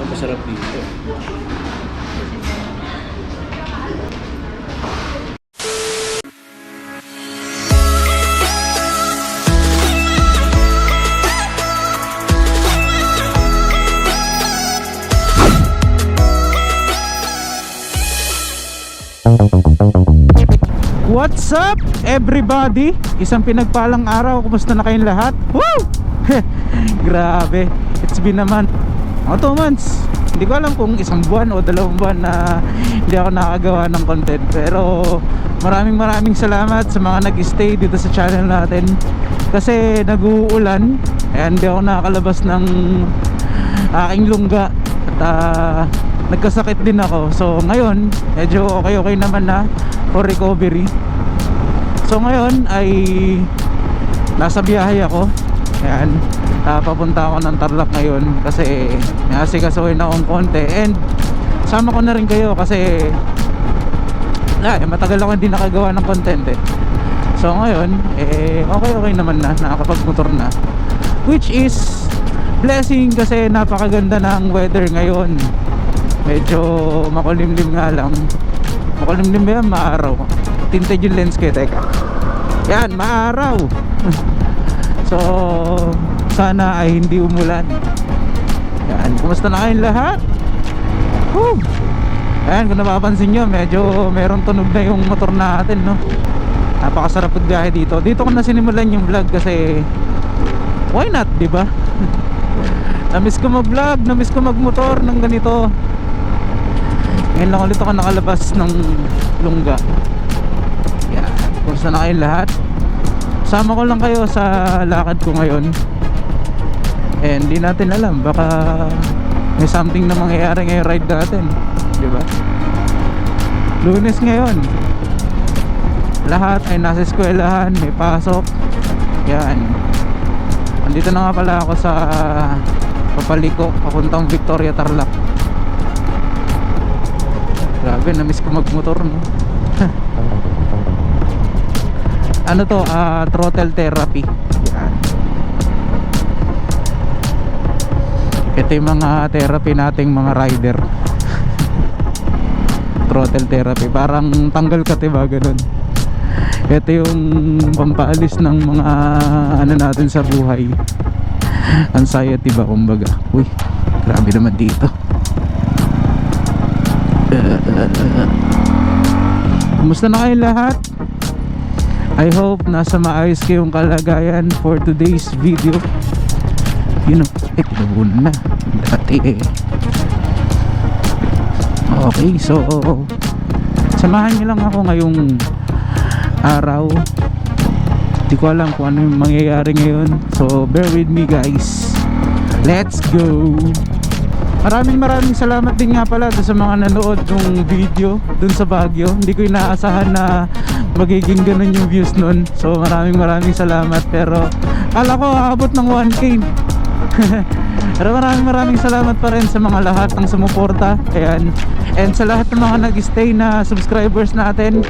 Ang masarap dito. What's up everybody? Isang pinagpalang araw, kumusta na kayong lahat? Woo! Grabe, it's been naman mga 2 months. Hindi ko alam kung isang buwan o dalawang buwan na hindi ako nakagawa ng content. Pero maraming maraming salamat sa mga nag-stay dito sa channel natin. Kasi nag-uulan Kaya hindi ako nakakalabas ng aking lungga. At ah, nagkasakit din ako. So ngayon, medyo okay-okay naman na for recovery. So ngayon ay nasa biyahe ako. Ayan. Uh, papunta ako ng Tarlac ngayon kasi nasikasuhin akong konti and sama ko na rin kayo kasi na, eh, matagal ako hindi nakagawa ng content eh. So ngayon, eh okay okay naman na, nakakapagmotor na. Which is blessing kasi napakaganda ng weather ngayon. Medyo makulimlim nga lang. Makulimlim ba yan? Maaraw. Tinted yung lens ko, teka. Yan, maaraw. so, sana ay hindi umulan. Yan, kumusta na kayong lahat? Woo! Ayan, kung napapansin nyo, medyo meron tunog na yung motor natin, no? Napakasarap magbiyahe dito. Dito ko na sinimulan yung vlog kasi why not, di ba? namiss ko mag-vlog, namiss ko magmotor ng ganito. Ngayon lang ulit ako nakalabas ng lungga. Yan, kumusta na kayong lahat? Sama ko lang kayo sa lakad ko ngayon. And hindi natin alam, baka may something na mangyayari ngayong ride natin. Di ba? Lunes ngayon. Lahat ay nasa eskwelahan, may pasok. Yan. Andito na nga pala ako sa Papaliko, papuntang Victoria Tarlac. Grabe, na-miss ko magmotor, no? ano to? ah throttle therapy. Yung mga therapy nating mga rider. throttle therapy. Parang tanggal ka, diba? Ganun. Ito yung pampaalis ng mga ano natin sa buhay. Anxiety ba, kumbaga. Uy, grabe naman dito. Kumusta na kayo lahat? I hope nasa maayos kayong kalagayan for today's video. Yun know, eh, kinabunan na. Dati eh. Okay, so samahan niyo lang ako ngayong araw. Hindi ko alam kung ano yung mangyayari ngayon. So, bear with me guys. Let's go! Maraming maraming salamat din nga pala doon sa mga nanood ng video dun sa Baguio. Hindi ko inaasahan na magiging ganun yung views nun. So maraming maraming salamat. Pero kala ko aabot ng 1k. Pero maraming maraming salamat pa rin sa mga lahat ng sumuporta. Ayan. And sa lahat ng mga nag-stay na subscribers natin.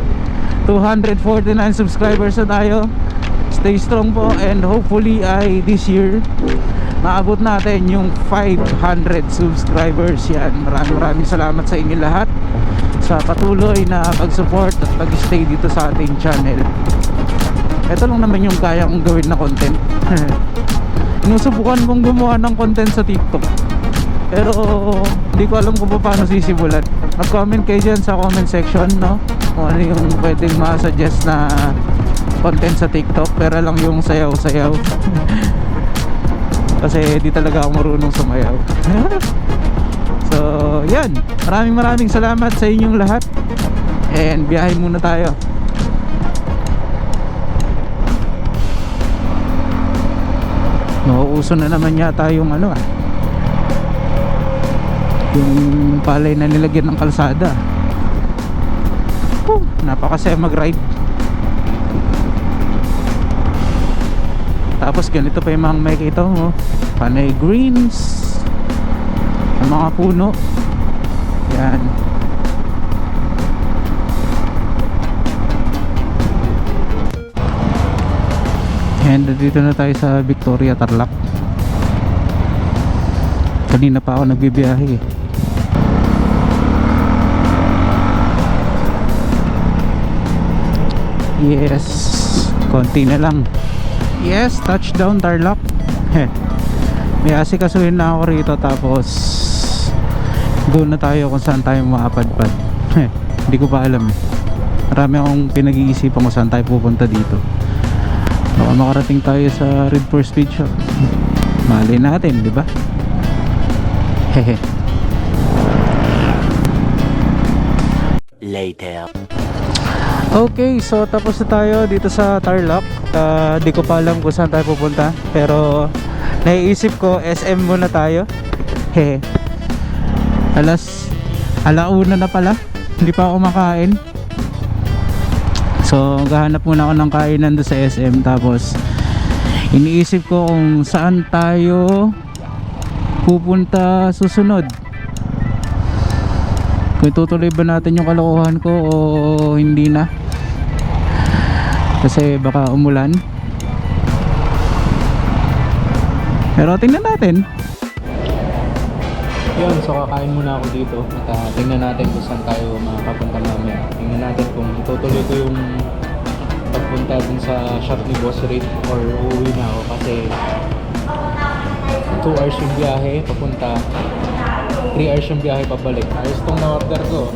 249 subscribers na tayo. Stay strong po and hopefully ay this year maabot natin yung 500 subscribers yan maraming maraming salamat sa inyo lahat sa patuloy na pag-support at pag-stay dito sa ating channel ito lang naman yung kaya kong gawin na content inusubukan kong gumawa ng content sa tiktok. Pero hindi ko alam kung paano sisimulan. Mag comment kayo dyan sa comment section no? Kung ano yung pwedeng ma-suggest na content sa tiktok. Pero lang yung sayaw sayaw kasi di talaga ako marunong sumayaw. So yan. Maraming maraming salamat sa inyong lahat. And biyahe muna tayo nauuso na naman yata yung ano ah yung palay na nilagyan ng kalsada Whew, napakasaya mag ride Tapos ganito pa yung mga makikita mo. Panay greens. Ang mga puno. Yan. And dito na tayo sa Victoria Tarlac. Kanina pa ako nagbibiyahe eh. Yes, konti na lang. Yes, touchdown Tarlac. Heh. May asikasuhin na ako rito tapos doon na tayo kung saan tayo maapadpad. Heh. Hindi ko pa alam eh. Marami akong pinag-iisipan kung saan tayo pupunta dito. Baka makarating tayo sa Red for Speed Shop. Mali natin, di ba? Hehe. Later. Okay, so tapos na tayo dito sa Tarlac. Ah, di ko pa alam kung saan tayo pupunta. Pero naiisip ko, SM muna tayo. Hehe. Alas, alauna na pala. Hindi pa ako makain. So, gahanap muna ako ng kainan doon sa SM. Tapos, iniisip ko kung saan tayo pupunta susunod. Kung tutuloy ba natin yung kalokohan ko o hindi na. Kasi baka umulan. Pero tingnan natin. Yun, so kakain muna ako dito at ah, tingnan natin kung saan tayo makakapunta mamaya. Tingnan natin kung tutuloy ko yung pagpunta dun sa shop ni Boss Reed or uuwi na ako kasi 2 hours yung biyahe papunta 3 hours yung biyahe pabalik. Ayos tong na-order ko.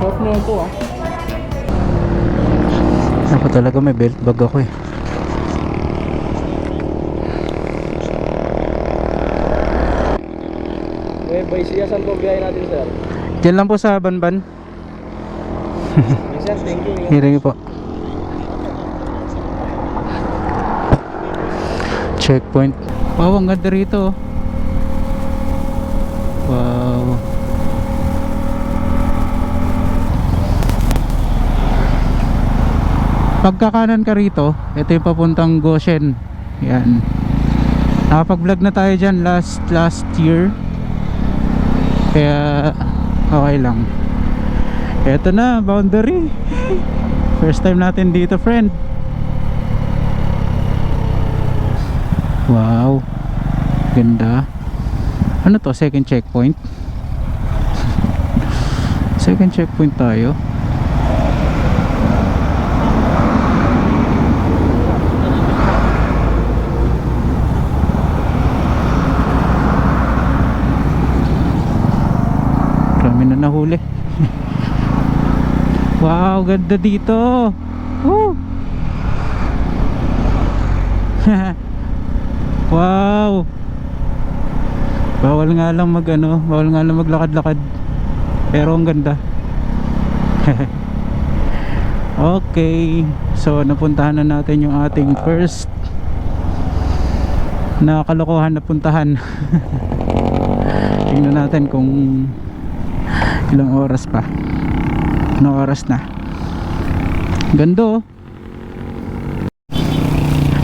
Sarap na ito ah. Ako talaga may belt bag ako eh. Eh, boy, siya saan po biyahe natin, sir? Diyan lang po sa Banban. Sir, thank you. Hiringi po. Checkpoint. Wow, ang ganda rito. oh. Wow. Pagkakanan ka rito, ito yung papuntang Goshen. Yan. Nakapag-vlog na tayo dyan last last year. Kaya okay lang. Eto na, boundary. First time natin dito, friend. Wow. Ganda. Ano to? Second checkpoint? Second checkpoint tayo. Marami na nahuli. Wow, ganda dito. Wow. Bawal nga lang mag ano, bawal nga lang maglakad-lakad. Pero ang ganda. okay. So napuntahan na natin yung ating first na kalokohan na puntahan. Tingnan natin kung ilang oras pa. Anong oras na? Ganda oh.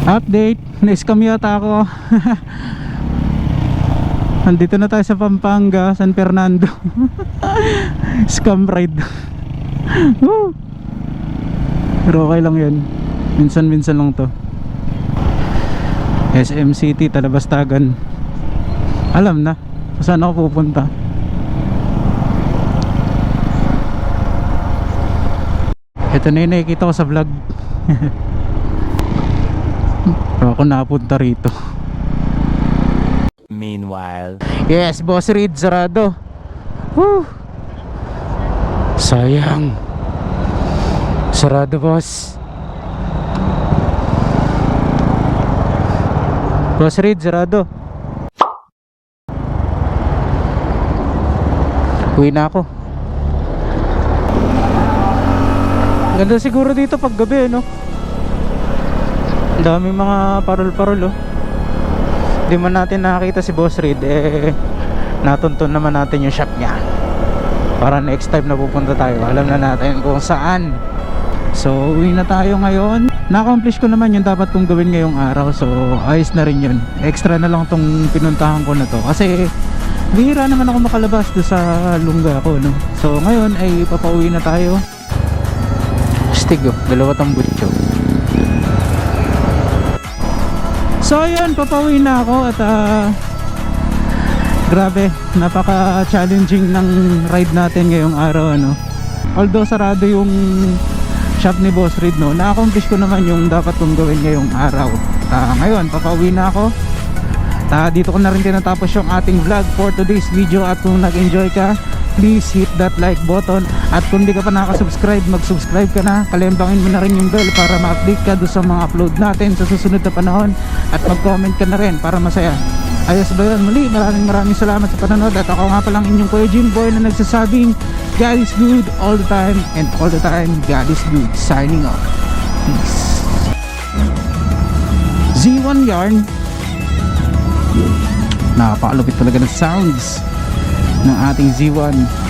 Update. Na-scam yata ako. Nandito na tayo sa Pampanga, San Fernando. Scam ride. Pero okay lang yun. Minsan-minsan lang to. SM City, Talabastagan. Alam na saan ako pupunta. Ito na yung nakikita ko sa vlog. ako napunta rito. Meanwhile. Yes, Boss Reed, sarado. Woo! Sayang. Sarado, boss. Boss Reed, sarado. Uwi na ako. Ganda siguro dito pag gabi, no? Daming mga parol-parol, oh. Di man natin nakakita si Boss Reed, eh, natuntun naman natin yung shop niya. Para next time na pupunta tayo, alam na natin kung saan. So, uwi na tayo ngayon. Na-accomplish ko naman yung dapat kong gawin ngayong araw. So, ayos na rin yun. Extra na lang tong pinuntahan ko na to. Kasi, bihira naman ako makalabas doon sa lungga ko no so ngayon ay papauwi na tayo stig oh. Dalawa tang butcho so ayun papauwi na ako at ah, grabe napaka challenging ng ride natin ngayong araw ano. Although sarado yung shop ni Boss Reed no na-accomplish ko naman yung dapat kong gawin ngayong araw. Ah, ngayon papauwi na ako. Ta dito ko na rin tinatapos yung ating vlog for today's video at kung nag-enjoy ka please hit that like button. At kung di ka pa nakasubscribe mag-subscribe ka na. Kalembangin mo na rin yung bell para ma-update ka doon sa mga upload natin sa susunod na panahon. At mag-comment ka na rin para masaya. Ayos ba yun? Muli maraming maraming salamat sa panonood. At ako nga palang inyong Kuya Jim Boy na nagsasabing God is good all the time and all the time God is good. Signing off. Peace. Z1 Yarn. Napakalupit talaga ng sounds ng ating Z1